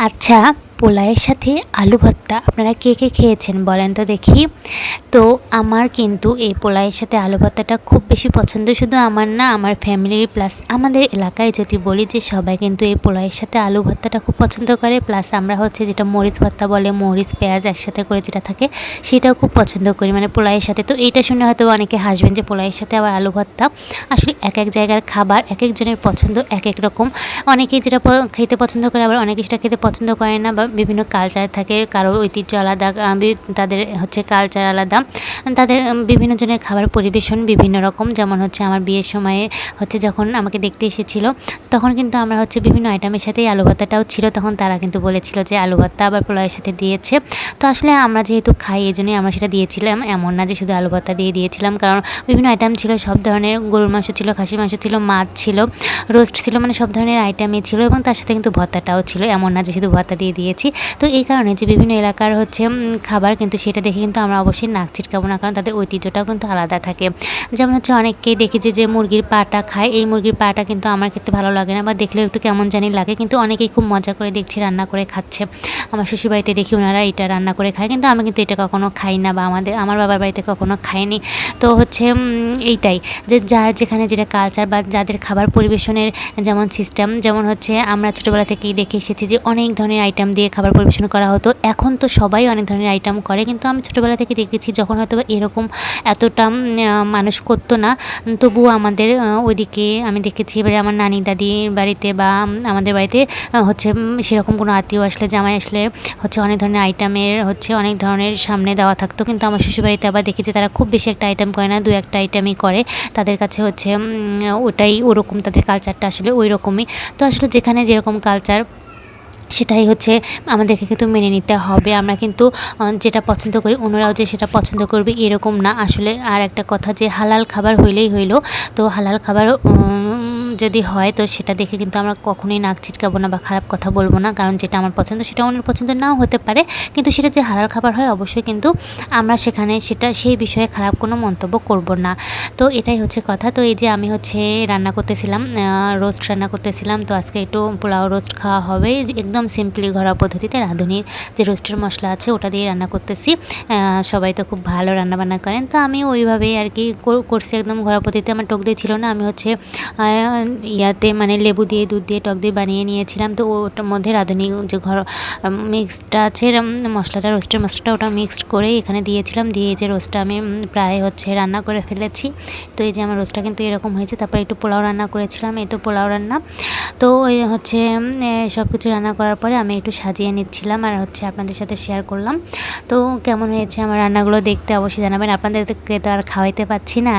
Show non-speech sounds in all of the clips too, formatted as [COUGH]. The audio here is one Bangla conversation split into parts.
আচ্ছা। পোলাওয়ের সাথে আলু ভর্তা। আপনারা কে কে খেয়েছেন বলেন তো দেখি। তো আমার কিন্তু এই পোলাওয়ের সাথে আলু ভর্তাটা খুব বেশি পছন্দ শুধু আমার না, আমার ফ্যামিলির প্লাস আমাদের এলাকায় যদি বলি যে সবাই কিন্তু এই পোলাওয়ের সাথে আলু ভর্তাটা খুব পছন্দ করে। প্লাস আমরা হচ্ছে যেটা মরিচ ভর্তা বলে, মরিচ, পেঁয়াজ একসাথে করে যেটা থাকে, সেটাও খুব পছন্দ করি। মানে পোলাওয়ের সাথে তো এইটা শুনে হয়তো অনেকে হাসবেন যে পোলাওয়ের সাথে আবার আলু ভর্তা। আসলে এক এক জায়গার খাবার এক একজনের পছন্দ এক এক রকম। অনেকে যেটা খেতে পছন্দ করে, আবার অনেকে সেটা খেতে পছন্দ করে না বা বিভিন্ন কালচার থাকে, কারও ঐতিহ্য আলাদা তাদের হচ্ছে কালচার আলাদা। তাদের বিভিন্ন জনের খাবার পরিবেশন বিভিন্ন রকম। যেমন হচ্ছে আমার বিয়ের সময়ে হচ্ছে যখন আমাকে দেখতে এসেছিল, তখন কিন্তু আমরা হচ্ছে বিভিন্ন আইটেমের সাথেই আলু ভর্তাটাও ছিল। তখন তারা কিন্তু বলেছিল যে আলু ভর্তা আবার পোলাওয়ের সাথে দিয়েছে। তো আসলে আমরা যেহেতু খাই, এই জন্যই আমরা সেটা দিয়েছিলাম। এমন না যে শুধু আলু ভর্তা দিয়ে দিয়েছিলাম, কারণ বিভিন্ন আইটেম ছিল, সব ধরনের গরুর মাংস ছিল, খাসির মাংস ছিল, মাছ ছিল রোস্ট ছিল মানে সব ধরনের আইটেমই ছিল এবং তার সাথে কিন্তু ভর্তাটাও ছিল। এমন না যে শুধু ভর্তা দিয়ে দিয়েছি। তো এই কারণে যে বিভিন্ন এলাকার হচ্ছে খাবার কিন্তু সেটা দেখে কিন্তু আমরা অবশ্যই নাক ছিটকাবো না, কারণ তাদের ঐতিহ্যটাও কিন্তু আলাদা থাকে। যেমন হচ্ছে অনেককেই দেখেছি যে মুরগির পাটা খায়। এই মুরগির পাটা কিন্তু আমার ক্ষেত্রে ভালো লাগে না বা দেখলেও একটু কেমন জানি লাগে, কিন্তু অনেকেই খুব মজা করে দেখছি, রান্না করে খাচ্ছে। আমার শ্বশুরবাড়িতে দেখি ওনারা এটা রান্না করে খায়, কিন্তু আমি কিন্তু এটা কখনো খাই না বা আমাদের, আমার বাবার বাড়িতে কখনো খাইনি। তো হচ্ছে এইটাই যে যার যেখানে যেটা কালচার বা যাদের খাবার পরিবেশনের যেমন সিস্টেম যেমন হচ্ছে আমরা ছোটোবেলা থেকেই দেখে এসেছি যে অনেক ধরনের আইটেম দিয়ে খাবার পরিবেশন করা হতো। এখন তো সবাই অনেক ধরনের আইটেম করে, কিন্তু আমি ছোটোবেলা থেকে দেখেছি যখন হয়তো এরকম এতটা মানুষ করতো না, তবুও আমাদের ওইদিকে আমি দেখেছি এবারে আমার নানি দাদির বাড়িতে বা আমাদের বাড়িতে হচ্ছে সেরকম কোনো আত্মীয় আসলে, জামাই আসলে হচ্ছে অনেক ধরনের আইটেমের হচ্ছে অনেক ধরনের সামনে দেওয়া থাকতো। কিন্তু আমার শ্বশুরবাড়িতে আবার দেখেছি তারা খুব বেশি একটা আইটেম করে না, দু একটা আইটেমই করে। তাদের কাছে হচ্ছে ওটাই ওরকম, তাদের কালচারটা আসলে ওই রকমই তো আসলে যেখানে যেরকম কালচার সেটাই হচ্ছে আমাদেরকে কিন্তু মেনে নিতে হবে। আমরা কিন্তু যেটা পছন্দ করি অন্যরাও যে সেটা পছন্দ করবে এরকম না। আসলে আর একটা কথা যে হালাল খাবার হইলেই হইল। তো হালাল খাবার যদি হয়, তো সেটা দেখে কিন্তু আমরা কখনোই নাক ছিটকাবো না বা খারাপ কথা বলব না। কারণ যেটা আমার পছন্দ, সেটা অন্যের পছন্দ নাও হতে পারে। কিন্তু সেটা যে হালাল খাবার হয়, অবশ্যই কিন্তু আমরা সেখানে সেটা, সেই বিষয়ে খারাপ কোনো মন্তব্য করব না। তো এটাই হচ্ছে কথা। তো এই যে আমি হচ্ছে রান্না করতেছিলাম রোস্ট রান্না করতেছিলাম, তো আজকে একটু পোলাও রোস্ট খাওয়া হবে। একদম সিম্পলি ঘরোয়া পদ্ধতিতে রাঁধুনির যে রোস্টের মশলা আছে, ওটা দিয়ে রান্না করতেছি। সবাই তো খুব ভালো রান্না বান্না করেন। তো আমি ওইভাবেই আর কি কর- করছি একদম ঘরোয়া পদ্ধতিতে। আমার টক দই ছিল না, আমি হচ্ছে ইয়াতে মানে লেবু দিয়ে, দুধ দিয়ে, টক দিয়ে বানিয়ে নিয়েছিলাম। তো ওটার মধ্যে রাঁধুনি যে ঘর মিক্সডটা আছে মশলাটা রোস্টের মশলাটা ওটা মিক্সড করে এখানে দিয়েছিলাম। দিয়ে যে রোস্টটা আমি প্রায় হচ্ছে রান্না করে ফেলেছি। তো এই যে আমার রোস্টটা কিন্তু এরকম হয়েছে, তারপর একটু পোলাও রান্না করেছিলাম। এই তো পোলাও রান্না। তো হচ্ছে সব কিছু রান্না করার পরে আমি একটু সাজিয়ে নিচ্ছিলাম আর হচ্ছে আপনাদের সাথে শেয়ার করলাম। তো কেমন হয়েছে আমার রান্নাগুলো দেখতে অবশ্যই জানাবেন। আপনাদেরকে তো আর খাওয়াইতে পাচ্ছি না।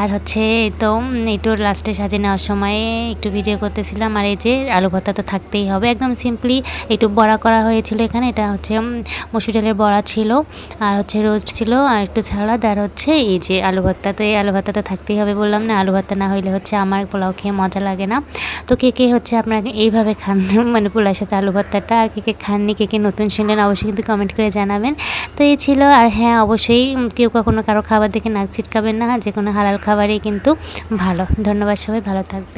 আর হচ্ছে তো একটু লাস্টে সাজিয়ে নেওয়ার সময় একটু ভিডিও করতেছিলাম আর এই যে আলু ভর্তা তো থাকতেই হবে। একদম সিম্পলি একটু বড়া করা হয়েছিল এখানে। এটা হচ্ছে মসুর ডালের বড়া ছিল, আর হচ্ছে রোস্ট ছিল, আর একটু সালাদ আর হচ্ছে এই যে আলু ভর্তা তো, এই আলু ভর্তা তো থাকতেই হবে বললাম না। আলু ভর্তা না হইলে হচ্ছে আমার পোলাও খেয়ে মজা লাগে না। তো কে কে হচ্ছে আপনাকে এইভাবে খান [LAUGHS] মানে পোলাওর সাথে আলু ভর্তাটা, আর কে কে খাননি, কে কে নতুন শুনলেন, অবশ্যই কিন্তু কমেন্ট করে জানাবেন। তো এই ছিল, আর হ্যাঁ অবশ্যই কেউ কখনো কারও খাবার দেখে নাক ছিটকাবেন না যে কোনো হালাল খাবারই কিন্তু ভালো। ধন্যবাদ সবাই, ভালো থাকবেন।